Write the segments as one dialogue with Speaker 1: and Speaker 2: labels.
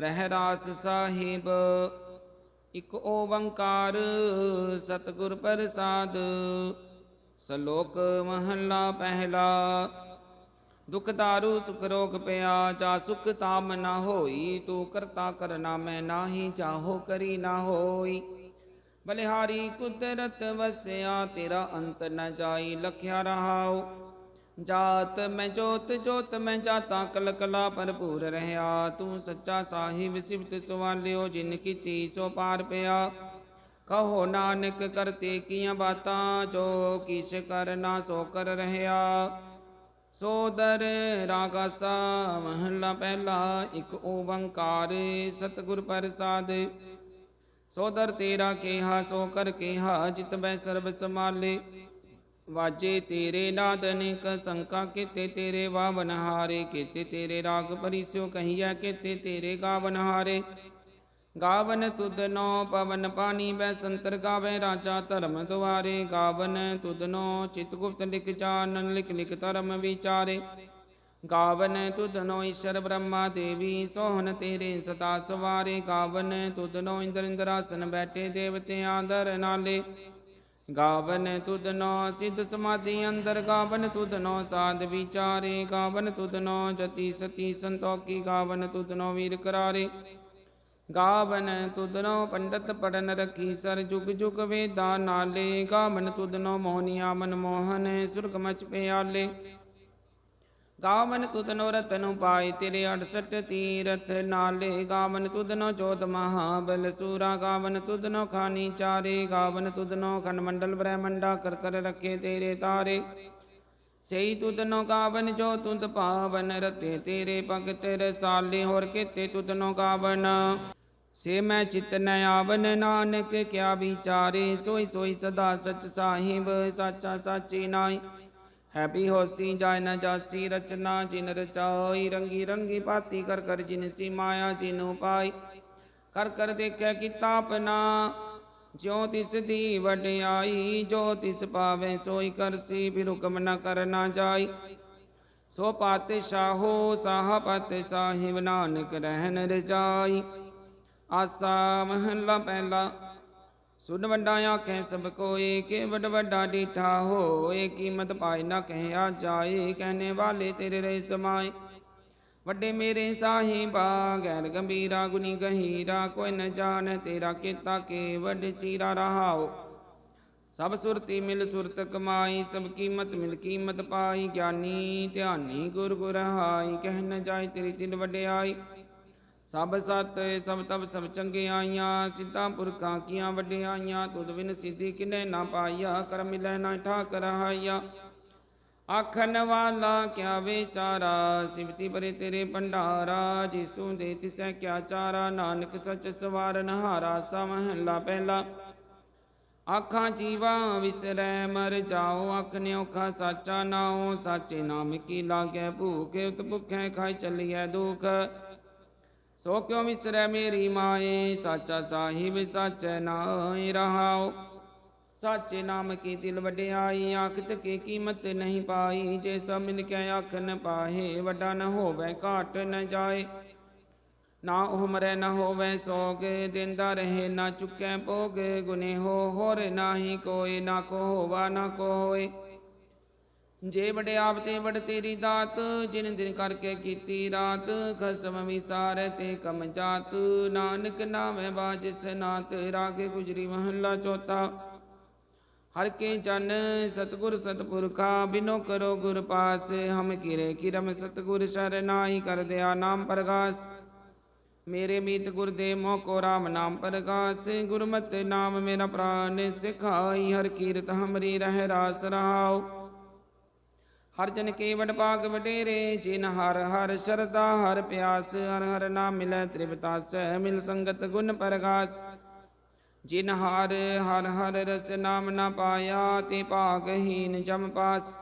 Speaker 1: ਰਹਿ ਰਾਸ ਸਾਹਿਬ, ਇਕ ਓੰਕਾਰ ਸਤਿਗੁਰ ਪ੍ਰਸਾਦ, ਸ਼ਲੋਕ ਮਹਲਾ ਪਹਿਲਾ, ਦੁਖ ਦਾਰੂ ਸੁਖ ਰੋਗ ਪਿਆ, ਜਾ ਸੁਖ ਤਾਮ ਨਾ ਹੋਈ, ਤੂੰ ਕਰਤਾ ਕਰਨਾ ਮੈਂ ਨਾਹੀ ਚਾਹੋ ਕਰੀ ਨਾ ਹੋਈ। ਬਲਿਹਾਰੀ ਕੁਦਰਤ ਵਸਿਆ, ਤੇਰਾ ਅੰਤ ਨ ਜਾਈ, ਲਖਿਆ ਰਹਾਉ। ਜਾਤ ਮੈਂ ਜੋਤ ਜੋਤ ਮੈਂ ਜਾਤਾ ਕਲ ਕਲਾ ਭਰਪੂਰ ਰਹਾ ਤੂੰ ਸੱਚਾ ਸਾਹਿਬ ਸਿਫਤ ਸਵਾਲਿਓ, ਜਿਨ ਕੀਤੀ ਸੋ ਪਾਰ ਪਿਆ। ਕਹੋ ਨਾਨਕ ਕਰਤੇ ਕੀਆਂ ਬਾਤਾਂ, ਜੋ ਕਿਛ ਕਰਨਾ ਸੋ ਕਰ ਰਹਾ ਸੋਦਰ ਰਾਗਾਸਾ ਮਹੱਲਾ ਪਹਿਲਾ, ਇੱਕ ਓੰਕਾਰ ਸਤਿਗੁਰ ਪ੍ਰਸਾਦ। ਸੋਦਰ ਤੇਰਾ ਕੇਹਾ, ਸੋ ਕਰ ਕੇਹਾ, ਜਿਤ ਬੈ ਸਰਬ ਸਮਾਲੇ ਵਾਜੇ ਤੇਰੇ ਨਾਦ ਅਨੇਕ ਸੰਕਾ ਕੀਤੇ ਤੇਰੇ ਵਾਵਨ ਹਾਰੇ, ਕੀਤੇ ਤੇਰੇ ਰਾਗ ਪਰਿਸਿਓ ਕਹੀਐ, ਕੀਤੇ ਤੇਰੇ ਗਾਵਨ ਹਾਰੇ। ਗਾਵਨ ਤੁਦਨੋ ਪਵਨ ਪਾਣੀ ਬੈ ਸੰਤਰ ਗਾਵੇ ਰਾਜਾ ਧਰਮ ਦੁਆਰੇ। ਗਾਵਨ ਤੁਧਨੋ ਚਿਤ ਗੁਪਤ ਲਿਖ ਜਾਣਨ ਲਿਖ ਲਿਖ ਧਰਮ ਵਿਚਾਰੇ। ਗਾਵਨ ਤੁਧਨੋ ਈਸ਼ਰ ਬ੍ਰਹਮਾ ਦੇਵੀ, ਸੋਹਣ ਤੇਰੇ ਸਦਾ ਸਵਾਰੇ। ਗਾਵਨ ਤੁਧਨੋ ਇੰਦਰ ਇੰਦਰਾਸਨ ਬੈਠੇ ਦੇਵਤੇ ਆਦਰ ਨਾਲੇ। ਗਾਵਨ ਤੁਧਨੋ ਸਿੱਧ ਸਮਾਧੀ ਅੰਦਰ, ਗਾਵਨ ਤੁਧਨੋ ਸਾਧ ਵਿਚਾਰੇ, ਗਾਵਨ ਤੁਧਨੋ ਜਤੀ ਸਤੀ ਸੰਤੋਖੀ, ਗਾਵਨ ਤੁਧਨੋ ਵੀਰ ਕਰਾਰੇ। ਗਾਵਨ ਤੁਧਨੋ ਪੰਡਤ ਪੜਨ ਰਖੀ, ਸਰ ਜੁਗ ਜੁਗ ਵੇਦਾ ਨਾਲੇ, ਗਾਵਨ ਤੁਧਨੋ ਮੋਹਨੀਆ ਮਨ ਮੋਹਨ ਸੁਰਗ ਮਚ ਪਿਆਲੇ। ਗਾਵਨ ਤੁਧਨੋ ਰਤਨ ਪਾਏ ਤੇਰੇ 68 ਤੀਰਥ ਨਾਲੇ। ਗਾਵਨ ਤੁਧਨੋ ਜੋਤ ਮਹਾਬਲ ਸੂਰਾ, ਗਾਵਨ ਤੁਧਨੋ ਖਾਨੀ ਚਾਰੇ। ਗਾਵਨ ਤੁਧਨੋ ਖੰਡ ਮੰਡਲ ਬ੍ਰਹਮੰਡਾ, ਕਰ ਕਰ ਰੱਖੇ ਤੇਰੇ ਤਾਰੇ। ਸਈ ਤੁਧਨੋ ਗਾਵਨ ਜੋ ਤੁਧ ਪਾਵਨ, ਰਤੇ ਤੇਰੇ ਭਗਤ ਰਸਾਲੇ। ਹੋਰ ਕੀਤੇ ਤੁਧਨੋ ਗਾਵਨ? ਸੇ ਮੈਂ ਚਿਤ ਨ ਆਵਨ, ਨਾਨਕ ਕਿਆ ਵਿਚਾਰੇ। ਸੋਈ ਸੋਈ ਸਦਾ ਸਚ ਸਾਹਿਬ, ਸਾਚਾ ਸਾਚੀ ਨਾਈ ਹੈਪੀ ਹੋਸੀ ਜਾਇ ਨ ਜਾਸੀ, ਰਚਨਾ ਜਿਨ ਰਚਾਈ, ਰੰਗੀ ਰੰਗੀ ਪਾਤੀ ਕਰ ਕਰ ਜਿਨ ਸੀ ਮਾਇਆ ਜਿਨੂ ਪਾਈ ਕਰ ਕਰ ਦੇਖੈ ਕੀਤਾ ਆਪਣਾ, ਜਿਉ ਤਿਸ ਦੀ ਵਡਿਆਈ, ਜੋ ਤਿਸ ਪਾਵੇ ਸੋਈ ਕਰਸੀ ਵੀ ਹੁਕਮ ਨ ਕਰਨਾ ਜਾਈ। ਸੋ ਪਾਤਸ਼ਾਹੋ ਸਾਹਪਤ ਸਾਹਿਬ ਨਾਨਕ ਰਹਿਨ ਰਜਾਈ। ਆਸਾ ਮਹਲਾ ਪਹਿਲਾ ਸੁਨ ਵੱਡਾ ਆਖੈ ਸਭ ਕੋਏ, ਕੇ ਵੱਡ ਵੱਡਾ ਡੀਠਾ ਹੋਏ, ਕੀਮਤ ਪਾਏ ਨਾ ਕਹਿਆ ਜਾਏ ਕਹਿਨੇ ਵਾਲੇ ਤੇਰੇ ਰਹਿ ਸਮਾਏ। ਵੱਡੇ ਮੇਰੇ ਸਾਹਿਬਾ ਗੈਰ ਗੰਭੀਰਾ ਗੁਨੀ ਗਹੀਰਾ, ਕੋਈ ਨ ਜਾਣ ਤੇਰਾ ਕੀਤਾ ਕੇ ਵੱਡ ਚੀਰਾ ਰਹਾਓ। ਸਭ ਸੁਰਤੀ ਮਿਲ ਸੁਰਤ ਕਮਾਈ, ਸਭ ਕੀਮਤ ਮਿਲ ਕੀਮਤ ਪਾਈ, ਗਿਆਨੀ ਧਿਆਨੀ ਗੁਰ ਗੁਰ ਹਾਈ, ਕਹਿ ਨ ਜਾਏ ਤੇਰੀ ਤਿਲ ਵਡਿਆਈ। ਸਭ ਸਤ ਸਭ ਤਬ ਸਭ ਚੰਗਿਆਈਆਂ ਸਿੱਧਾ ਪੁਰਖਾਂ ਕੀਆਂ ਵਡਿਆਈਆਂ ਤੁਧ ਬਿਨ ਸਿੱਧੀ ਕਿਨੇ ਨਾ ਪਾਈਆ ਕਰ ਮਿਲੈ ਨਾ ਠਾਕ ਰਹਾਈਆ ਆਖਣ ਵਾਲਾ ਕਿਆ ਵਿਚਾਰਾ ਸਿਵਤੀ ਪਰੇ ਤੇਰੇ ਭੰਡਾਰਾ, ਜਿਸ ਤੂੰ ਦੇ ਤਿਸੈ ਕਿਆ ਚਾਰਾ, ਨਾਨਕ ਸਚ ਸਵਾਰਨ ਹਾਰਾ ਸਮਹਲਾ ਪਹਿਲਾ। ਆਖਾਂ ਜੀਵਾ ਵਿਸਰੈ, ਮਰ ਜਾਓ ਅੱਖ ਨੇ ਔਖਾ ਸਾਚਾ ਨਾਉ, ਸਾਚੇ ਨਾਮ ਕੀ ਲਾਗੈ ਭੂਖ ਉਤ ਭੁਖੈ ਖਾਈ ਚੱਲੀਐ ਦੁਖ। ਸੋ ਕਿਉ ਵਿਸਰੈ ਮੇਰੀ ਮਾਏ? ਸਾਚਾ ਸਾਹਿਬ, ਸਾਚੈ ਨਾਇ ਰਹਾਉ। ਸਾਚੇ ਨਾਮ ਕੀ ਦਿਲ ਵਡਿਆਈ? ਆਖਤ ਕੀ ਕੀਮਤ ਨਹੀਂ ਪਾਈ? ਜੇ ਸਭ ਮਿਲ ਕੇ ਆਖ ਨ ਪਾਹੇ, ਵੱਡਾ ਨ ਹੋਵੇ, ਘਾਟ ਨ ਜਾਏ। ਨਾ ਉਹ ਮਰੈ ਨ ਹੋਵੇ ਸੋਗ, ਦਿੰਦਾ ਰਹੇ ਨਾ ਚੁੱਕੈ ਭੋਗ। ਗੁਨੇ ਹੋ ਹੋਰ ਨਾਹੀ ਕੋਏ ਨਾ ਕੋ ਹੋਵਾ ਨਾ ਕੋ ਹੋਏ ਜੇ ਵਡਿਆਪ ਤੇ ਵਡ ਤੇਰੀ ਦਾਤ, ਜਿਨ ਦਿਨ ਕਰਕੇ ਕੀਤੀ ਰਾਤ ਖਸਮ ਵਿਸਾਰੈ ਤੇ ਕਮ ਜਾਤ। ਨਾਨਕ ਨਾਮੈ ਬਾਜਿਸ ਨਾਤ ਰਾਗੇ ਗੁਜਰੀ ਮਹੱਲਾ ਚੌਥਾ। ਹਰ ਕੇ ਜਨ ਸਤਗੁਰ ਸਤਪੁਰਖਾ, ਬਿਨੋ ਕਰੋ ਗੁਰ ਪਾਸ। ਹਮ ਕਿਰੇ ਕਿਰਮ ਸਤਗੁਰ ਸ਼ਰਨਾਈ ਕਰ ਦਿਆ ਨਾਮ ਪ੍ਰਗਾਸ। ਮੇਰੇ ਮੀਤ ਗੁਰ ਦੇ ਮੋਹ ਕੋ ਰਾਮ ਨਾਮ ਪ੍ਰਗਾਸ। ਗੁਰਮਤਿ ਨਾਮ ਮੇਰਾ ਪ੍ਰਾਨ ਸਿਖਾਈ, ਹਰ ਕੀਰਤ ਹਮਰੀ ਰਹਿ ਰਾਸ ਰਹਾਉ ਹਰ ਜਨ ਕੇ ਵਡ ਭਾਗ ਵਡੇਰੇ ਜਿਨ ਹਰ ਹਰ ਸ਼ਰਦਾ ਹਰ ਪਿਆਸ ਹਰ ਹਰ ਨਾਮ ਮਿਲੈ ਤ੍ਰਿਵਤਾਸ ਮਿਲ ਸੰਗਤ ਗੁਣ ਪਰਗਾਸ ਜਿਨ ਹਰ ਹਰ ਹਰ ਰਸ ਨਾਮ ਨਾ ਪਾਇਆ ਤੇ ਭਾਗਹੀਨ ਜਮ ਪਾਸ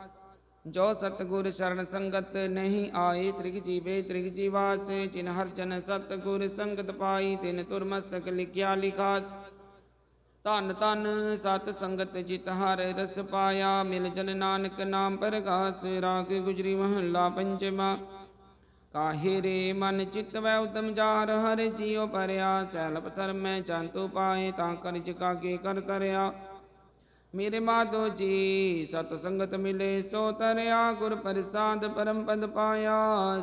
Speaker 1: ਜੋ ਸਤਗੁਰ ਸ਼ਰਨ ਸੰਗਤ ਨਹੀਂ ਆਏ ਤ੍ਰਿਗ ਜੀਵੇ ਤ੍ਰਿਗ ਜੀਵਾਸ ਜਿਨ ਹਰ ਜਨ ਸਤਗੁਰ ਸੰਗਤ ਪਾਈ ਤਿਨ ਤੁਰ ਮਸਤਕ ਲਿਖਿਆ ਲਿਖਾਸ ਧੰਨ ਧੰਨ ਸਤ ਸੰਗਤ ਜਿਤ ਹਰ ਰਸ ਪਾਇਆ, ਮਿਲ ਜਨ ਨਾਨਕ ਨਾਮ ਪ੍ਰਗਾਸ, ਰਾਗ ਗੁਜਰੀ ਮਹੱਲਾ ਪੰਜਵਾ ਕਾਹੇ ਰੇ ਮਨ ਚਿਤ ਵੈ ਉਤਮ ਜਾਰ, ਹਰ ਜੀਉ ਪਰਿਆ ਸੈਲ ਪਥਰ ਮੈਂ ਪਾਏ, ਤਾਂ ਕਰ ਕਾਗੇ ਕਰ ਤਰਿਆ ਮੇਰੇ ਮਾਧੋ ਜੀ, ਸਤ ਸੰਗਤ ਮਿਲੇ, ਸੋ ਤਰਿਆ ਗੁਰ ਪ੍ਰਸਾਦ ਪਰਮ ਪਦ ਪਾਇਆ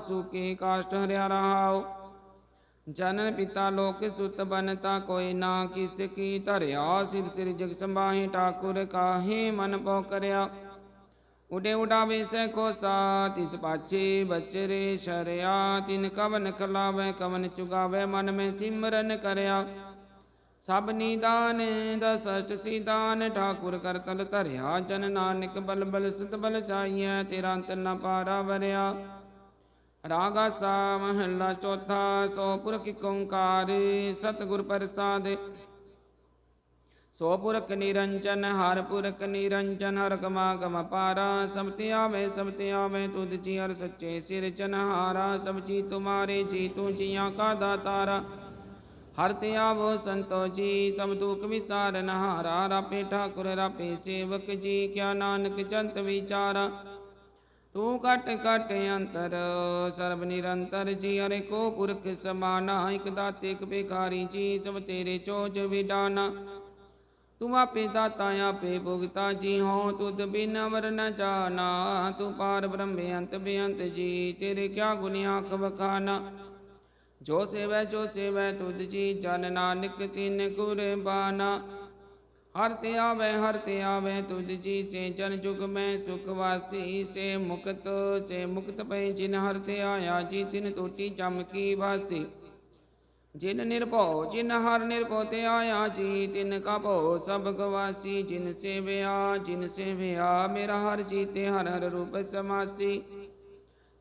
Speaker 1: ਸੁਕੇ ਕਾਸ਼ਟ ਹਰਿਆ ਰਹਾਉ। ਜਨਨ ਪਿਤਾ ਲੋਕ ਸੁਤ ਬਨਤਾ ਕੋਈ ਨਾ ਕਿਸ ਕੀ ਧਰਿਆ। ਸਿਰ ਸਿਰ ਜਗ ਸੰਭਾਹੇ ਠਾਕੁਰ ਕਾਹੇ ਮਨ ਪੋ ਕਰਿਆ। ਉਡੇ ਉਡਾਵੇ ਸੈ ਕੋ ਸਾ ਤਿਸ ਪਾਛੇ ਬਚਰੇ ਸ਼ਰਿਆ। ਤਿਨ ਕਵਨ ਖਲਾਵੇ, ਕਵਨ ਚੁਗਾਵੇ, ਮਨ ਮੈਂ ਸਿਮਰਨ ਕਰਿਆ। ਸਭ ਨਿਦਾਨ ਦਸ ਸਿਦਾਨ ਠਾਕੁਰ ਕਰ ਤਲ ਧਰਿਆ। ਜਨ ਨਾਨਕ ਬਲ ਬਲ ਸਤ ਬਲ ਚਾਈਐ ਤੇਰਾ ਅੰਤ ਨ ਪਾਰਾ ਵਰਿਆ। ਰਾਗਾ ਸਾ ਮਹੱਲਾ ਚੌਥਾ ਸੋ ਪੁਰਖ ਏਕ ਓੰਕਾਰ, ਸਤਿਗੁਰ ਪ੍ਰਸਾਦ। ਸੋ ਪੁਰਖ ਨਿਰੰਜਨ, ਹਰ ਪੁਰਖ ਨਿਰੰਜਨ, ਹਰ ਕਮਾ ਕਮ ਪਾਰਾ, ਸਭ ਤੇ ਆਵੇ, ਸਭ ਤੇ ਆਵੇ, ਤੁਧ ਜੀ ਹਰ ਸੱਚੇ ਸਿਰ ਚਨਹਾਰਾ, ਸਭ ਜੀ ਤੁਮਾਰੇ, ਜੀ ਤੂੰ ਜੀਆਂ ਕਾ ਦਾਤਾਰਾ। ਹਰ ਤੇ ਆਵੋ ਸੰਤੋ ਜੀ, ਸਭ ਦੁਖ ਵਿਸਾਰਨ ਹਾਰਾ, ਰਾਪੇ ਠਾਕੁਰ, ਰਾਪੇ ਸੇਵਕ ਜੀ, ਕਿਆ ਨਾਨਕ ਜੰਤ ਵਿਚਾਰਾ। ਤੂੰ ਘਟ ਘਟ ਅੰਤਰ, ਸਰਬ ਨਿਰੰਤਰ ਜੀ ਹਰੇ ਕੋ ਪੁਰਖ ਸਮਾਨਾ, ਇਕ ਦਾਤੇ, ਇਕ ਬੇਕਾਰੀ ਜੀ ਸਭ ਤੇਰੇ ਚੋਜ ਵਿਡਾਨਾ। ਤੂੰ ਆਪੇ ਦਾਤਾ, ਆਪੇ ਭੁਗਤਾ, ਜੀ ਹੋ ਤੁਧ ਬਿਨ ਅਮਰ ਨ ਜਾਣਾ। ਤੂੰ ਪਾਰ ਬ੍ਰਹਮ ਬੇਅੰਤ ਬੇਅੰਤ ਜੀ, ਤੇਰੇ ਕਿਆ ਗੁਣ ਆਖ ਜੋ ਸੇਵੈ ਜੋ ਸੇਵੈ ਤੁਧ ਜੀ, ਜਨ ਨਾਨਕ ਤਿਨ ਕੁਰਬਾਨਾ ਹਰ ਤੇ ਆਵੇ, ਹਰ ਤੇ ਆਵੇ, ਤੁਧ ਜੀ ਸੇ ਜਨ ਜੁਗ ਮੈਂ ਸੁਖ ਵਾਸੀ, ਸੇ ਮੁਕਤ ਸੇ ਮੁਕਤ ਪੈ ਜਿਨ ਹਰ ਤੇ ਆਇਆ, ਜੀ ਤਿਨ ਟੋਟੀ ਚਮਕੀ ਵਾਸੀ। ਜਿਨ ਨਿਰਭਉ, ਜਿਨ ਹਰ ਨਿਰਭਉ ਤੇ ਆਇਆ, ਜੀ ਤਿਨ ਕਾ ਭਉ ਸਭ ਗਵਾਸੀ ਜਿਨ ਸੇਵਿਆ ਜਿਨ ਸੇਵਿਆ, ਮੇਰਾ ਹਰ ਜੀ ਤੇ ਹਰ ਹਰ ਰੂਪ ਸਮਾਸੀ।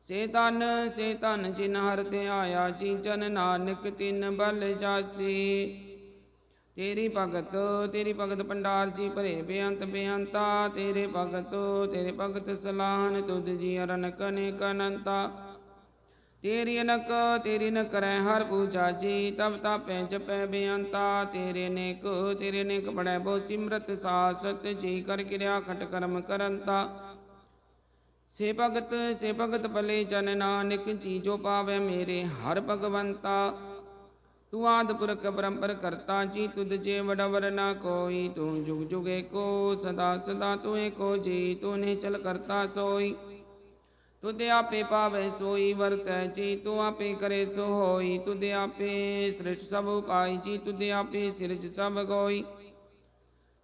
Speaker 1: ਸੇ ਤਨ ਸੇ ਤਨ ਜਿਨ ਹਰ ਤੇ ਆਇਆ, ਜੀ ਜਨ ਨਾਨਕ ਤਿਨ ਬਲ ਜਾਸੀ। ਤੇਰੀ ਭਗਤ ਤੇਰੀ ਭਗਤ ਪੰਡਾਰ ਜੀ ਭਰੇ ਬੇਅੰਤ ਬੇਅੰਤਾ, ਤੇਰੇ ਭਗਤ ਤੇਰੇ ਭਗਤ ਸਲਾਹਨ ਤੁਧ ਜੀ ਅਰਨ ਅਨੇਕ ਕਨੰਤਾ ਤੇਰੀ ਅਨਕ, ਤੇਰੀ ਨ ਕਰੈ ਹਰ ਪੂਜਾ ਜੀ, ਤਬ ਤਾਪੈ ਜਪੈ ਬੇਅੰਤਾ। ਤੇਰੇ ਨੇਕ ਤੇਰੇ ਨੇਕ ਬੜੈ ਬੋ ਸਿਮਰਤ ਸਾਸਤ, ਜੀ ਕਰ ਕਿਰਿਆ ਖਟ ਕਰਮ ਕਰੰਤਾ। ਸੇ ਭਗਤ ਸੇ ਭਗਤ ਭਲੇ ਜਨ ਨਾਨਕ ਜੀ ਜੋ ਪਾਵੇ ਮੇਰੇ ਹਰ ਭਗਵੰਤਾ। ਤੂੰ ਆਦ ਪੁਰਖ ਪਰੰਪਰ ਕਰਤਾ ਜੀ, ਤੁਧ ਜੇ ਵਡਵਰ ਨਾ ਕੋਈ, ਤੂੰ ਜੁਗ ਜੁਗ ਏਕੋ, ਸਦਾ ਸਦਾ ਤੂੰ ਏਕੋ ਜੀ ਤੂੰ ਨੇ ਚਲ ਕਰਤਾ ਸੋਈ। ਤੁਧ ਆਪੇ ਪਾਵੇ ਸੋਈ, ਵਰਤੈ ਜੀ, ਤੂੰ ਆਪੇ ਕਰੇ ਸੋ ਹੋਈ ਤੁਧ ਆਪੇ ਸ੍ਰਿਸ਼ਟ ਸਭ ਉਪਾਈ ਜੀ, ਤੁਧ ਆਪੇ ਸਿਰਜ ਸਭ ਗੋਈ।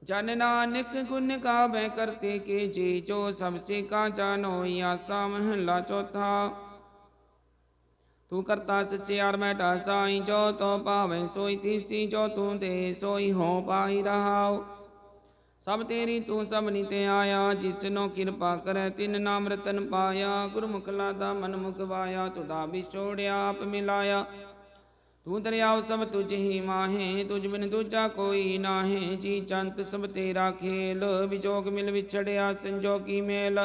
Speaker 1: ਜਨ ਨਾਨਕ ਗੁਣ ਗਾਵੇ ਕਰਤੇ ਕੇ ਜੀ, ਜੋ ਸਭ ਸੇ ਕਾ ਜਾਨੋ ਆਸਾ ਮਹਲਾ ਚੌਥਾ। ਤੂੰ ਕਰਤਾ ਸਚਿਆਰ ਮੈਟਾ ਸਾਈ ਜੋ ਤੋ ਪਾਵੇ ਸੋਈ ਤੀਸੀ, ਜੋ ਤੂੰ ਦੇ ਸੋਈ ਹੋ ਪਾਈ ਰਹਾਉ। ਸਭ ਤੇਰੀ ਤੂੰ ਸਭ ਨੀਤੇ ਆਇਆ, ਜਿਸਨੋ ਕਿਰਪਾ ਕਰੈ ਤਿਨ ਨਾਮ ਰਤਨ ਪਾਇਆ। ਗੁਰਮੁਖ ਲਾਦਾ ਮਨ ਮੁਕਵਾਇਆ ਤੁਦਾ ਵਿਛੋੜਿਆ ਆਪ ਮਿਲਾਇਆ। ਤੂੰ ਦਰਿਆਵ ਸਭ ਤੁਝ ਹੀ ਮਾਹੇ, ਤੁਝ ਬਿਨ ਦੂਜਾ ਕੋਈ ਨਾਹੇ। ਜੀ ਚੰਤ ਸਭ ਤੇਰਾ ਖੇਲ ਵਿਜੋਗ ਮਿਲ ਵਿਛੜਿਆ ਸੰਜੋਗੀ ਮੇਲ।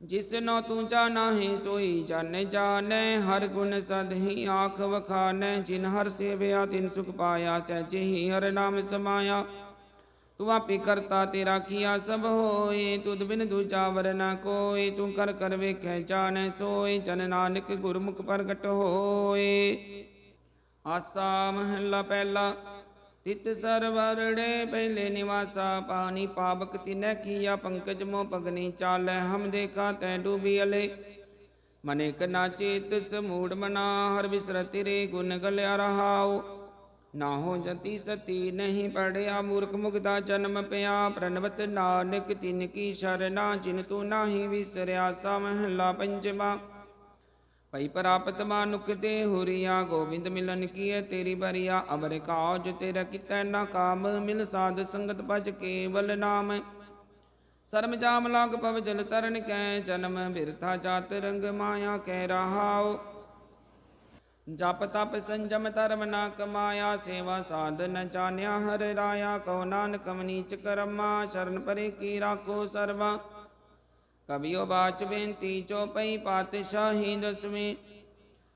Speaker 1: ਜਿਸਨੋ ਤੂੰ ਜਾਣਾ ਹੈ ਸੋਈ ਜਾਣੇ ਜਾਣੈ, ਹਰ ਗੁਣ ਸਦ ਹੀ ਆਖ ਵਖਾਨੈ, ਜਿਨ ਹਰ ਸੇਵਿਆ ਤਿਨ ਸੁਖ ਪਾਇਆ ਸਹਿਜੇ ਹੀ ਹਰ ਨਾਮ ਸਮਾਇਆ। ਤੂੰ ਆਪੇ ਕਰਤਾ ਤੇਰਾ ਕੀਆ ਸਭ ਹੋਏ, ਤੁਧ ਬਿਨ ਦੂਜਾ ਵਰ ਨਾ ਕੋਈ ਤੂੰ ਕਰ ਕਰ ਵੇਖੈ ਜਾਣੈ ਸੋਈ ਜਨ ਨਾਨਕ ਗੁਰਮੁਖ ਪ੍ਰਗਟ ਹੋਏ। ਆਸਾ ਮਹੱਲਾ ਪਹਿਲਾ। ਤਿਤ ਸਰਵਰੜੇ ਪਹਿਲੇ ਨਿਵਾਸਾ ਪਾਣੀ ਪਾਵਕ ਤਿਨੈ ਕੀਆ ਪੰਕਜ ਮੋ ਪਗਨੀ ਚਾਲੈ ਹਮ ਦੇਖਾ ਤੈ ਡੂਬੀ ਅਲੇ। ਮਨੇ ਕਨਾ ਚੇਤ ਸਮੂੜ ਮਨਾ, ਹਰ ਵਿਸਰਤਿ ਰੇ ਗੁਣ ਗਲਿਆ ਰਹਾਉ। ਨਾ ਹੋ ਜਤੀ ਸਤੀ ਨਹੀਂ ਪੜਿਆ, ਮੂਰਖ ਮੁਗਦਾ ਜਨਮ ਪਿਆ। ਪ੍ਰਣਵਤ ਨਾਨਕ ਤਿਨ ਕੀ ਸ਼ਰਨਾ, ਜਿਨ ਤੂੰ ਨਾਹੀ ਵਿਸਰਿਆ ਸਾ ਮਹੱਲਾ ਪੰਜਵਾ। ਭਈ ਪ੍ਰਾਪਤ ਮਾਨੁਖ ਤੇ ਹੁਰੀਆ, ਗੋਬਿੰਦ ਮਿਲਨ ਕੀਏ ਤੇਰੀ ਬਰੀਆ ਅਮਰ ਕਾਜ ਤੇਰਾ ਕਿਤੈ ਨਾ ਕਾਮ, ਮਿਲ ਸਾਧ ਸੰਗਤ ਭਜ ਕੇਵਲ ਨਾਮ। ਸਰਮ ਜਾਮ ਲਾਗ ਪਵ ਜਲ ਤਰਨ ਕੈ, ਜਨਮ ਬਿਰਥਾ ਜਾਤ ਰੰਗ ਮਾਇਆ ਕਹਿ ਰਹਾਉ। ਜਪ ਤਪ ਸੰਜਮ ਧਰਮ ਨਾ ਕਮਾਇਆ, ਸੇਵਾ ਸਾਧ ਨ ਜਾਣਿਆ ਹਰ ਰਾਇਆ, ਕਉ ਨਾਨਕ ਮਨੀਚ ਕਰਮਾ, ਸ਼ਰਨ ਪਰੇ ਕੀ ਰਾਖੋ ਸਰਵਾ। ਕਬਿਓ ਬਾਚ ਬੇਨਤੀ ਚੋਪਈ ਪਾਤਸ਼ਾਹੀ ਦਸਵੇਂ।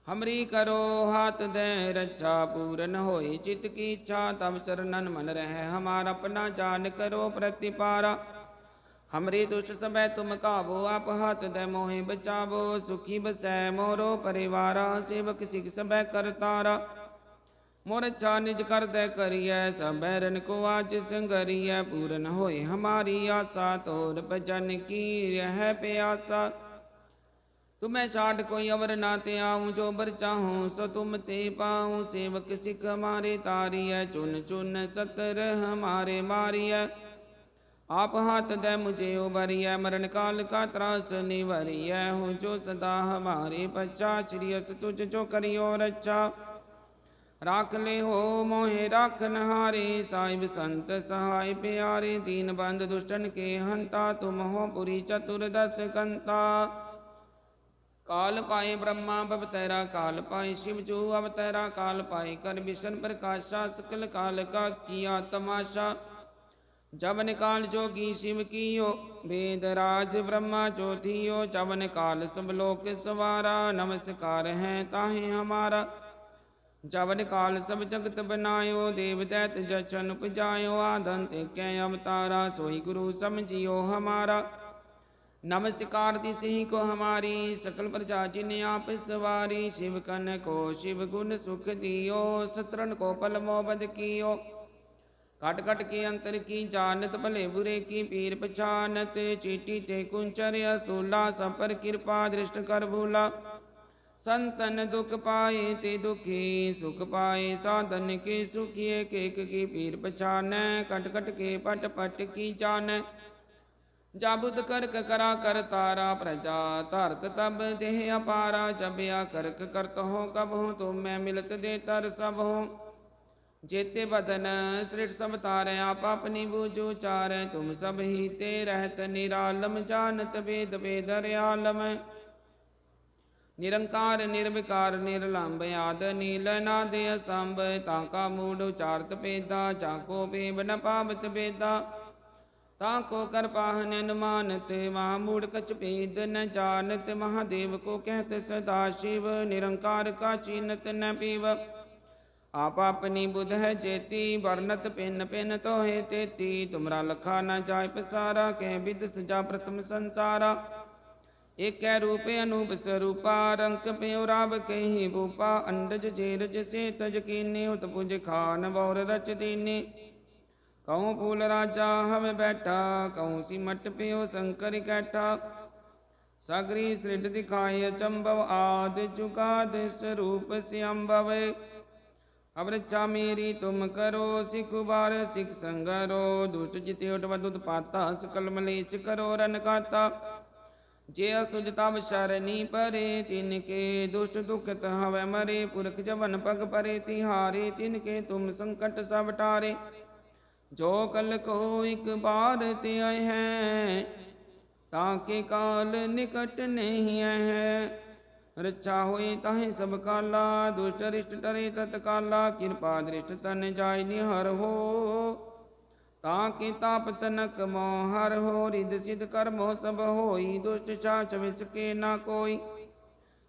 Speaker 1: ਹਮਰੀ ਕਰੋ ਹਾਥ ਦੇ ਰੱਛਾ ਪੂਰਨ ਹੋਈ, ਚਿਤ ਕੀ ਇੱਛਾ ਤਬ ਚਰਨਨ ਮਨ ਰਹਿ। ਹਮਾਰ ਆਪਣਾ ਜਾਨ ਕਰੋ ਪ੍ਰਤਿਪਾਰਾ। ਹਮਰੇ ਦੁਸ਼ ਸਭੈ ਤੁਮ ਕਾਵੋ, ਆਪ ਹੱਥ ਦੇ ਮੋਹਿ ਬਚਾਵੋ, ਸੁਖੀ ਬਸੈ ਮੋਰੋ ਪਰਿਵਾਰਾ, ਸੇਵਕ ਸਿਖ ਸਭੈ ਕਰਤਾਰਾ। ਮੋਰ ਚਾ ਨਿਜ ਕਰਦੈ ਕਰੀਐ ਸਭੈ ਰਨ ਕੋ ਆਜ ਸੰਗਰੀਐ, ਪੂਰਨ ਹੋਏ ਹਮਾਰੀ ਆਸਾ, ਤੋਰ ਭਜਨ ਕੀ ਰਹਿ ਪਿਆਸਾ। ਤੁਮੈ ਛਾੜ ਕੋਈ ਅਵਰ ਨਾ ਤੇ ਆਉ, ਜੋ ਬਰ ਚਾਹੂੰ, ਸੋ ਤੁਮ ਤੇ ਪਾਉ। ਸੇਵਕ ਸਿਖ ਹਮਾਰੇ ਤਾਰੀਐ ਚੁਨ ਚੁਨ ਸਤਰ ਹਮਾਰੇ ਮਾਰੀਐ। ਆਪ ਹੱਥ ਦੇ ਮੁਝੇ ਉਬਰੀਐ ਮਰਨ ਕਾਲ ਕਾ ਤਰਾਸ ਨਿਵਰੀਐ। ਹੂੰ ਜੋ ਸਦਾ ਹਮਾਰੇ ਪਛਾ, ਸ੍ਰੀ ਅਸ ਤੁਝ ਜੋ ਕਰਿਓ ਰੱਛਾ ਰਾਖ ਲੈ ਹੋ ਮੋਹਿ ਰਾਖਨ ਹਾਰੇ ਸਾਹਿਬ ਸੰਤ ਸਹਾਇ ਪਿਆਰੇ ਦੀਨ ਬੰਦ ਦੁਸ਼ਟਨ ਕੇ ਹੰਤਾ ਤੁਮ ਹੋ ਪੁਰੀ ਚਤੁਰ ਦਸ ਕੰਤਾ ਕਾਲ ਪਾਏ ਬ੍ਰਹਮਾ ਬਵਤੈਰਾ ਕਾਲ ਪਾਏ ਸ਼ਿਵ ਜੋ ਅਵਤੈਰਾ ਕਾਲ ਪਾਏ ਕਰ ਵਿਸ਼ਨ ਪ੍ਰਕਾਸ਼ਾ ਸਕਲ ਕਾਲ ਕਾ ਕੀਆ ਤਮਾਸ਼ਾ ਜਬ ਨਿਕਾਲ ਜੋਗੀ ਸ਼ਿਵ ਕੀਓ ਵੇਦ ਰਾਜ ਬ੍ਰਹਮਾ ਚੋਥੀਓ ਜਬ ਨਿਕਾਲ ਸਭ ਲੋਕ ਸਵਾਰਾ ਨਮਸਕਾਰ ਹੈ ਤਾਹੇ ਹਮਾਰਾ ਕਾਲ ਨਿਕਾਲ ਸਭ ਜਗਤ ਬਨਾਇਓ, ਦੇਵ ਦੈਤ ਜਚਨ ਉਪਜਾਇਓ ਆਦਨ ਕੈ ਅਵਤਾਰਾ, ਸੋਈ ਗੁਰੂ ਸਮਝਿਓ ਹਮਾਰਾ। ਨਮਸਕਾਰ ਦੀ ਸਹੀ ਕੋ ਹਮਾਰੀ, ਸਕਲ ਪ੍ਰਜਾ ਜਿਨੇ ਆਪ ਸਵਾਰੀ, ਸ਼ਿਵ ਕਨ ਕੋ ਸ਼ਿਵ ਗੁਣ ਸੁਖ ਦਿਓ ਸਤਰਨ ਕੋ ਪਲ ਮੋਬਦ ਕੀਓ। ਘਟ ਘਟ ਕੇ ਅੰਤਰ ਕੀ ਜਾਣਤ, ਭਲੇ ਬੁਰੇ ਕੀ ਪੀਰ ਪਛਾਨਤ, ਚੀਟੀ ਤੇ ਕੁੰਚਰ ਅਸਤੂਲਾ, ਸਭ ਕਿਰਪਾ ਦ੍ਰਿਸ਼ਟ ਕਰ ਭੂਲਾ। ਸੰਤਨ ਦੁਖ ਪਾਏ ਤੇ ਦੁਖੀ ਸੁਖ ਪਾਏ ਸਾਧਨ ਕੇ ਸੁਖੀਏ ਕੇਕ ਕੀ ਪੀਰ ਪਛਾਨੈ ਕਟ ਕਟ ਕੇ ਪਟ ਪਟ ਕੀ ਜਾਣੈ ਜਾਬੁਦ ਕਰਕ ਕਰਾ ਕਰ ਤਾਰਾ ਪ੍ਰਜਾ ਧਰਤ ਤਬ ਦੇਹ ਅਪਾਰਾ ਜਬਿਆ ਕਰਕ ਕਰਤ ਹੋ ਕਬ ਹੋ ਤੁਮ ਮੈਂ ਮਿਲਤ ਦੇ ਤਰ ਸਭ ਹੋ ਜੇਤੇ ਬਦਨ ਸ੍ਰਿਟ ਸਭ ਤਾਰੈ ਆਪ ਆਪਣੀ ਬੂਝੂ ਚਾਰੈ ਤੁਮ ਸਭ ਹੀ ਤੇ ਰਹਿਤ ਨਿਰਾਲਮ ਜਾਣਤ ਵੇਦ ਵੇਦਰ ਆਲਮ ਨਿਰੰਕਾਰ, ਨਿਰਵਿਕਾਰ, ਨਿਰਲੰਭ ਆਦ ਨੀਲ ਨਾਦ ਅਸੰਭ, ਤਾਂ ਕਾ ਮੂੜ ਉਚਾਰਤ ਪੇਦਾ ਚਾਕੋ ਪੇਬ ਨ ਪਾਵਤ ਬੇਦਾ ਤਾਂ ਕੋ ਕਰ ਪਾਹਨ ਅਨੁਮਾਨਤ, ਮਹਾ ਮੂੜ ਕਛ ਭੇਦ ਨ ਜਾਣਤ, ਮਹਾਦੇਵ ਕੋ ਕਹਿਤ ਸਦਾ ਸ਼ਿਵ, ਨਿਰੰਕਾਰ ਕਾ ਚੀਨਤ ਨ ਪੀਵ। ਆਪ ਆਪਣੀ ਬੁਧ ਹੈ ਜੇਤੀ ਵਰਨਤ ਪਿੰਨ ਪਿੰਨ ਤੋਹੇ ਤੇਤੀ, ਤੁਮਰਾ ਲਖਾ ਨ ਜਾਇ ਪਸਾਰਾ, ਕਹਿ ਵਿਦ ਸਜਾ ਪ੍ਰਥਮ ਸੰਸਾਰਾ। ਏਕੈ ਰੂਪ ਅਨੂਪ ਸਰੂਪਾ, ਰੰਕ ਪਿਉ ਰਾਵ ਕਹੀ ਭੂਪਾ ਅੰਡਜ ਜੇਰਜ ਸੇ ਤਜ ਕੀਨੇ ਉਤ ਪੁਜ ਖਾਨ ਬੌਰ ਰਚ ਦੀਨੇ। ਕਉ ਫੂਲ ਰਾਜਾ ਹਮੇ ਬੈਠਾ, ਕਉ ਸਿਮਟ ਪਿਉ ਸੰਕਰ ਕੈਠਾ। ਸਗਰੀ ਸ੍ਰਿਡ ਦਿਖਾਇ ਚੰਬਵ ਆਦ ਚੁਕਾਦ ਸਰੂਪ ਸਿਅੰਬਵੇ ਅਵਰਚਾ ਮੇਰੀ ਤੁਮ ਕਰੋ, ਸਿਖ ਬਾਰ ਸਿਖ ਸੰਗਰੋ, ਦੁਸ਼ਟ ਜਿਤੇ ਉਟਵਦੁਤ ਪਾਤਾ ਸਕਲ ਮਲੇਚ ਕਰੋ ਰਨ ਕਾਤਾ ਜੇ ਅਸਤੁਜ ਤਬ ਸ਼ਰਨੀ ਪਰੇ, ਤਿਨ ਕੇ ਦੁਸ਼ਟ ਦੁਖਤ ਹਵੈ ਮਰੇ, ਪੁਰਖ ਜਵਨ ਪਗ ਪਰੇ, ਤਿਹਾਰੇ, ਤਿਨ ਕੇ ਤੁਮ ਸੰਕਟ ਸਭ ਟਾਰੇ। ਜੋ ਕਲ ਕੋ ਇਕ ਬਾਰ ਤੇ ਆਏ ਹੈ, ਤਾਂ ਕੇ ਕਾਲ ਨਿਕਟ ਨਹੀਂ ਹੈ। ਰਛਾ ਹੋਈ ਤਾਹੇ ਸਭ ਕਾਲਾ, ਦੁਸ਼ਟ ਰਿਸ਼ਟ ਟਰੇ ਤਤਕਾਲਾ, ਕਿਰਪਾ ਦ੍ਰਿਸ਼ਟ ਤਨ ਜਾਇ ਨਿਹਰ ਹੋ। ਤਾਂ ਕੀ ਤਾਪ ਤਨਕ ਮੋਹ ਹਰ ਹੋ ਰਿਦ ਸਿਧ ਕਰਮੋ ਸਭ ਹੋਈ, ਦੁਸ਼ਟ ਛਾਛ ਵਿਸਕੇ ਨਾ ਕੋਈ।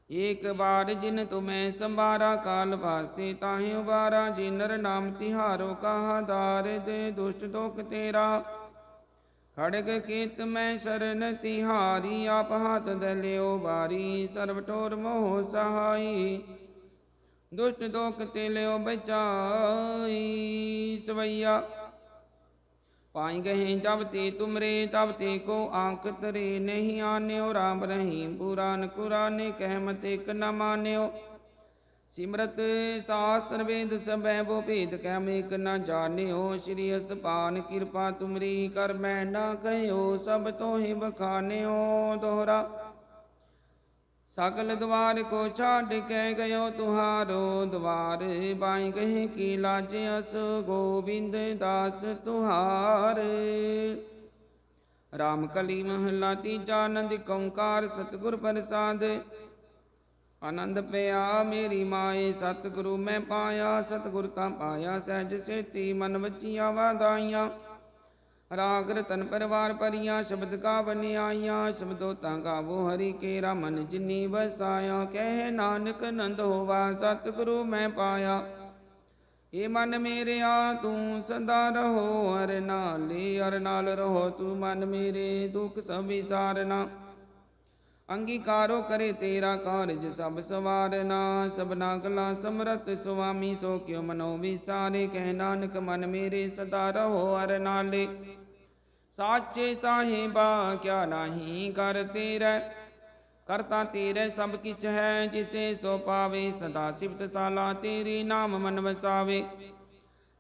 Speaker 1: ਏਕ ਬਾਰ ਜਿਨ ਤੁਮੈ ਸੰਭਾਰਾ ਕਾਲ ਵਾਸਤੇ ਤਾਹੇ ਉਬਾਰਾ, ਜੀ ਨਰ ਨਾਮ ਤਿਹਾਰੋ ਕਹਾ ਦਾਰਿਦ ਦੁਸ਼ਟ ਦੋਖ ਤੇਰਾ। ਖੜਗ ਕੀਤ ਮੈਂ ਸ਼ਰਨ ਤਿਹਾਰੀ, ਆਪ ਹੱਥ ਦਲਿਓ ਬਾਰੀ ਸਰਬ ਟੋਰ ਮੋਹ ਸਹਾਈ। ਦੁਸ਼ਟ ਦੋਖ ਤੇ ਲਿਓ ਬਚਾਈ, ਸਵਈਆ ਪਾਈ ਗਏ ਜਬ ਤੇ ਤੁਮਰੇ, ਤਬ ਤੇ ਕੋ ਆਂਕ ਤਰੇ ਨਹੀਂ ਆਨਿਓ। ਰਾਮ ਰਹੀਮ ਪੁਰਾਨ ਕੁਰਾਨੇ, ਕਹਿਮਤ ਇਕ ਨ ਮਾਨਿਓ। ਸਿਮਰਤ ਸਾਸਤਰ ਵੇਦ ਸਭੈ ਬੋ ਭੇਦ, ਕਹਿਮ ਇਕ ਨ ਜਾਣਿਓ। ਸ਼੍ਰੀ ਅਸਪਾਨ ਕਿਰਪਾ ਤੁਮਰੀ ਕਰ, ਮੈਂ ਨਾ ਕਹਿਓ, ਸਭ ਤੋਂ ਹੀ ਬਖਾਨਿਓ। ਦੋਹਰਾ ਸਗਲ ਦਵਾਰ ਕੋ ਛਾੜ ਕੇ ਗਇਓ ਤੁਹਾਰੋ ਦਵਾਰ। ਬਾਈ ਗਏ ਕੀ ਲਾਜ ਅਸ ਗੋਬਿੰਦ ਦਾਸ ਤੁਹਾਰ। ਰਾਮ ਕਲੀ ਮਹਲਾ ਤੀਜਾ ਆਨੰਦ ਕੌਂਕਾਰ ਸਤਿਗੁਰ ਪ੍ਰਸਾਦ। ਆਨੰਦ ਪਿਆ ਮੇਰੀ ਮਾਏ, ਸਤਿਗੁਰੂ ਮੈਂ ਪਾਇਆ, ਸਤਿਗੁਰ ਤਾਂ ਪਾਇਆ, ਸਹਿਜ ਸੇਤੀ ਮਨ ਵਚੀਆਂ ਵਾਦਾਈਆਂ ਰਾਗ ਤਨ ਪਰਵਾਰ ਪਰੀਆਂ, ਸ਼ਬਦ ਕਾ ਬਨਿਆਈਆਂ, ਸ਼ਬਦੋ ਤਾਂ ਗਾਵੋ ਹਰੀ ਕੇਰਾ ਮਨ ਜਿਨੀ ਵਸਾਇਆ, ਕਹਿ ਨਾਨਕ ਨੰਦ ਹੋਵਾ, ਸਤਿਗੁਰੂ ਮੈਂ ਪਾਇਆ। ਏ ਮਨ ਮੇਰਿਆ, ਤੂੰ ਸਦਾ ਰਹੋ ਹਰ ਨਾਲੇ ਹਰ ਨਾਲ ਰਹੋ, ਤੂੰ ਮਨ ਮੇਰੇ, ਦੁਖ ਸਭ ਵਿਸਾਰਨਾ ਅੰਗੀਕਾਰੋ ਕਰੇ ਤੇਰਾ ਕਾਰਜ ਸਭ ਸਵਾਰਨਾ ਸਭਨਾ ਗਲਾ ਸਮਰਤ ਸੁਆਮੀ ਸੋ ਕਿਉ ਮਨੋ ਵਿਸਾਰੇ, ਕਹਿ ਨਾਨਕ ਮਨ ਮੇਰੇ ਸਦਾ ਰਹੋ ਹਰ ਨਾਲੇ। ਸਾਚੇ ਸਾਹਿਬਾ, ਕਿਆ ਨਾਹੀ ਕਰ ਤੇਰਾ। ਕਰਤਾ ਤੇਰੇ ਸਭ ਕਿਛ ਹੈ, ਜਿਸ ਤੇ ਸੋ ਪਾਵੇ, ਸਦਾ ਸਿਫਤ ਸਾਲਾ ਤੇਰੀ ਨਾਮ ਮਨ ਵਸਾਵੇ।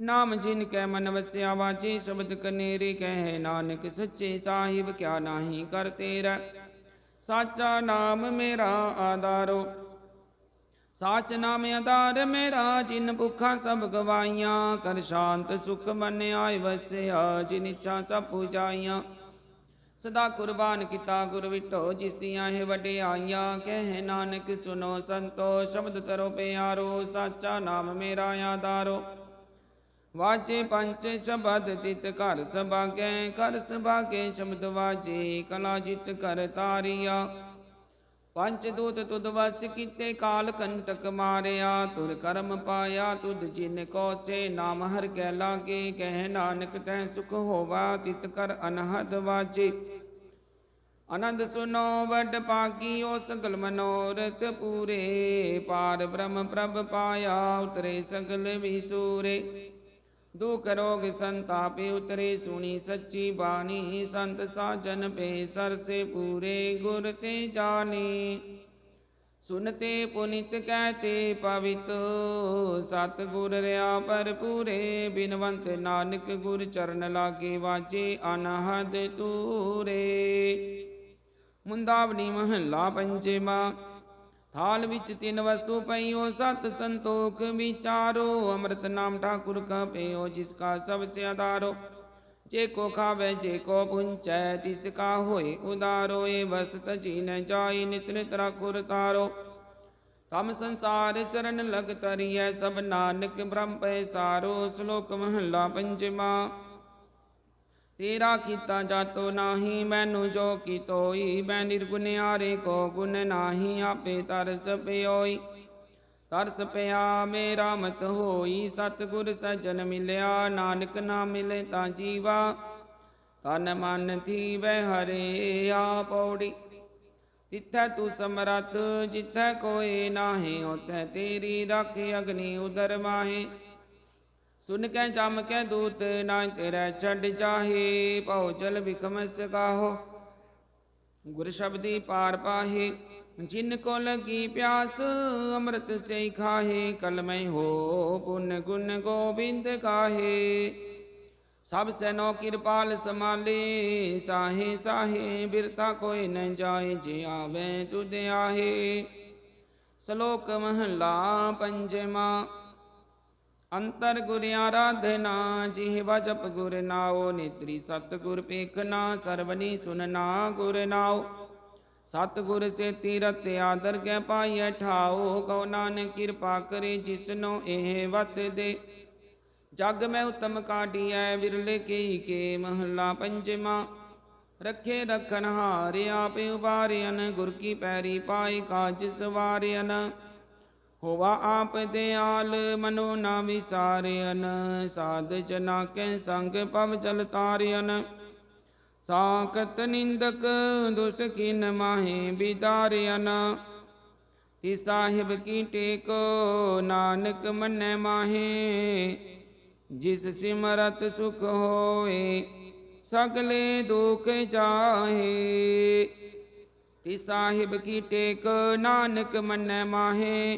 Speaker 1: ਨਾਮ ਜਿਨ ਕੈ ਮਨ ਵਸਿਆ ਵਾਚੇ ਸ਼ਬਦ ਕਨੇਰੇ, ਕਹਿ ਨਾਨਕ ਸੱਚੇ ਸਾਹਿਬ, ਕਿਆ ਨਾਹੀ ਕਰ ਤੇਰਾ। ਸਾਚਾ ਨਾਮ ਮੇਰਾ ਆਧਾਰੋ। ਸਾਚ ਨਾਮ ਆਧਾਰ ਮੇਰਾ, ਜਿਨ ਭੁਖਾਂ ਸਭ ਗਵਾਈਆਂ। ਕਰ ਸ਼ਾਂਤ ਸੁਖ ਮਨ ਆਇ ਵਸਿਆ, ਜਿਨ ਇੱਛਾ ਸਭ ਪੁਜਾਈਆਂ। ਸਦਾ ਕੁਰਬਾਨ ਕੀਤਾ ਗੁਰ ਵਿਟੋ, ਜਿਸ ਦੀਆਂ ਇਹ ਵਡਿਆਈਆਂ। ਕਹਿ ਨਾਨਕ ਸੁਨੋ ਸੰਤੋ, ਸ਼ਬਦ ਤਰੋ ਪਿਆਰੋ, ਸਾਚਾ ਨਾਮ ਮੇਰਾ ਆਧਾਰੋ। ਵਾਚੇ ਪੰਚ ਸ਼ਬਦ ਤਿਤ ਘਰ ਸਭਾਗੈ ਕਰ ਸਭਾਗੈ ਸ਼ਬਦ ਵਾਚੇ, ਕਲਾ ਜਿਤ ਕਰ ਤਾਰਿਆ। ਪੰਚ ਦੂਤ ਤੁਧ ਵਸ ਕੀਤੇ ਕਾਲ ਕੰਟਕ ਮਾਰਿਆ, ਤੁਰ ਕਰਮ ਪਾਇਆ ਤੁਧ ਜਿਨ ਕੋ ਸੇ ਨਾਮ ਹਰ ਕੈ ਲਾਗੇ, ਕਹਿ ਨਾਨਕ ਤੈ ਸੁਖ ਹੋਵਾ, ਤਿਤ ਕਰ ਅਨਹਦ ਵਾਜੇ ਆਨੰਦ ਸੁਨੋ, ਵੱਡ ਪਾਗੀ ਓ ਸਗਲ ਮਨੋਰਥ ਪੂਰੇ। ਪਾਰ ਬ੍ਰਹਮ ਪ੍ਰਭ ਪਾਇਆ, ਉਤਰੇ ਸਗਲ ਵਿਸੂਰੇ ਦੁਖ ਰੋਗ ਸੰਤਾਪੇ ਉਤਰੇ, ਸੁਣੀ ਸੱਚੀ ਬਾਣੀ। ਸੰਤ ਸਾਜਨ ਪੇ ਸਰਸੇ ਪੂਰੇ, ਗੁਰ ਤੇ ਜਾਣੀ। ਸੁਨਤੇ ਪੁਨਿਤ ਕਹਤੇ ਪਵਿੱਤ ਸਤ ਗੁਰ ਰਿਆ ਪਰ ਪੂਰੇ ਬਿਨਵੰਤ ਨਾਨਕ ਗੁਰ ਚਰਨ ਲਾਗੇ ਵਾਜੇ ਅਨਹਦ ਤੂਰੇ ਮੁੰਦਾਵਨੀ ਮਹੱਲਾ ਪੰਜਵਾ ਥਾਲ ਵਿੱਚ ਤਿੰਨ ਵਸਤੂ ਪਈਓ, ਸਤ ਸੰਤੋਖ ਵਿਚਾਰੋ, ਅੰਮ੍ਰਿਤ ਨਾਮ ਠਾਕੁਰ ਕਾ ਪਿਓ ਜਿਸ ਕਾ ਸਭ ਸੇ ਆਧਾਰੋ। ਜੇ ਕੋ ਖਾਵੇ, ਜੇ ਕੋ ਪੁੰਚੈ ਤਿਸ ਕਾ ਹੋਏ ਉਦਾਰੋ ਏ ਵਸਤ ਜੀ ਨ ਜਾਈ ਨਿਤ ਨਿਤ ਰਖੁਰ ਤਾਰੋ। ਤਮ ਸੰਸਾਰ ਚਰਨ ਲਗ ਤਰੀਐ, ਸਭ ਨਾਨਕ ਬ੍ਰਹਮ ਪੈ ਸਾਰੋ, ਸ਼ਲੋਕ ਮਹੱਲਾ ਪੰਜਵਾ। ਤੇਰਾ ਕੀਤਾ ਜਾਤੋ ਨਾਹੀ, ਮੈਨੂੰ ਜੋ ਕੀਤੋਈ, ਮੈਂ ਨਿਰਗੁਨਿਆਰੇ ਕੋ ਗੁਣ ਨਾਹੀ, ਆਪੇ ਤਰਸ ਪਿਓਈ। ਤਰਸ ਪਿਆ ਮੇਰਾ ਮਤ ਹੋਈ, ਸਤਿਗੁਰ ਸਜਣ ਮਿਲਿਆ, ਨਾਨਕ ਨਾ ਮਿਲੇ ਤਾਂ ਜੀਵਾ। ਤਨ ਮਨ ਥੀਵੈ ਹਰੇ ਆ ਪੌੜੀ ਤਿੱਥੈ ਤੂੰ ਸਮਰਤ ਜਿੱਥੈ ਕੋਏ ਨਾਹੀ ਉਥੈ ਤੇਰੀ ਰੱਖ ਅਗਨੀ ਉਦਰ ਮਾਹੇ। ਸੁਨ ਕੈ ਜਮ ਕੇ ਦੂਤ ਨਾ ਤੇਰੇ ਛੱਡ ਜਾਹੇ, ਭਉ ਜਲ ਬਿਕਮ ਸਕਾਹੋ ਗੁਰ ਸ਼ਬਦੀ ਪਾਰ ਪਾਹੇ, ਜਿਨ ਕੋ ਲਗੀ ਪਿਆਸ, ਅੰਮ੍ਰਿਤ ਸੇ ਖਾਹੇ, ਕਲਮੈ ਹੋ ਪੁਨ ਗੁਣ ਗੋਬਿੰਦ ਕਾਹੇ। ਸਭ ਸੈਨੋ ਕਿਰਪਾਲ ਸਮਾਲੇ ਸਾਹੇ ਸਾਹੇ, ਬਿਰਤਾ ਕੋਈ ਨ ਜਾਏ, ਜੇ ਆਵੇ ਤੁਧ ਆਹੇ। ਸ਼ਲੋਕ ਮਹਲਾ ਪੰਜਵਾ। ਅੰਤਰ ਗੁਰ ਆਰਾਧਨਾ ਜਿਹਵਾ ਜਪ ਗੁਰ ਨਾਉ, ਨੇਤਰੀ ਸਤ ਗੁਰ ਪੇਖਨਾ ਸਰਵਨੀ ਸੁਨਨਾ ਗੁਰ ਨਾਉ। ਸਤ ਗੁਰ ਸੇ ਤੀਰਤ ਆਦਰ ਕੇ ਪਾਈਐ ਠਾਓ ਕਉ ਨਾਨਕ ਕਿਰਪਾ ਕਰੇ ਜਿਸਨੋ ਇਹ ਵਤ ਦੇ। ਜਗ ਮੈਂ ਉਤਮ ਕਾਢੀਐ, ਵਿਰਲੇ ਕੀ ਕੇ ਮਹੱਲਾ ਪੰਜਵਾ ਰੱਖੇ ਰਖਣ ਹਾਰ ਆਪੇ ਉਬਾਰਿਆਨ ਗੁਰ ਕੀ ਪੈਰੀ ਪਾਈ ਕਾਜ ਸਵਾਰਿਆਨ ਹੋਵਾ ਆਪ ਦਿਆਲ, ਮਨੋ ਨਾ ਵਿਸਾਰਿਆਨ ਸਾਧ ਜਨਾ ਕੈ ਸੰਗ ਪਵ ਚਲ ਤਾਰਿਆਨ ਸਾਕਤ ਨਿੰਦਕ ਦੁਸ਼ਟ ਕਿਨ ਮਾਹੇ ਬਿਦਾਰਿਆਨ ਤੀ ਸਾਹਿਬ ਕੀ ਟੇਕੋ, ਨਾਨਕ ਮੰਨੈ ਮਾਹੇ। ਜਿਸ ਸਿਮਰਤ ਸੁਖ ਹੋਏ, ਸਗਲੇ ਦੁਖ ਜਾਹੇ। ਤੀ ਸਾਹਿਬ ਕੀ ਟੇਕ, ਨਾਨਕ ਮੰਨੈ ਮਾਹੇ।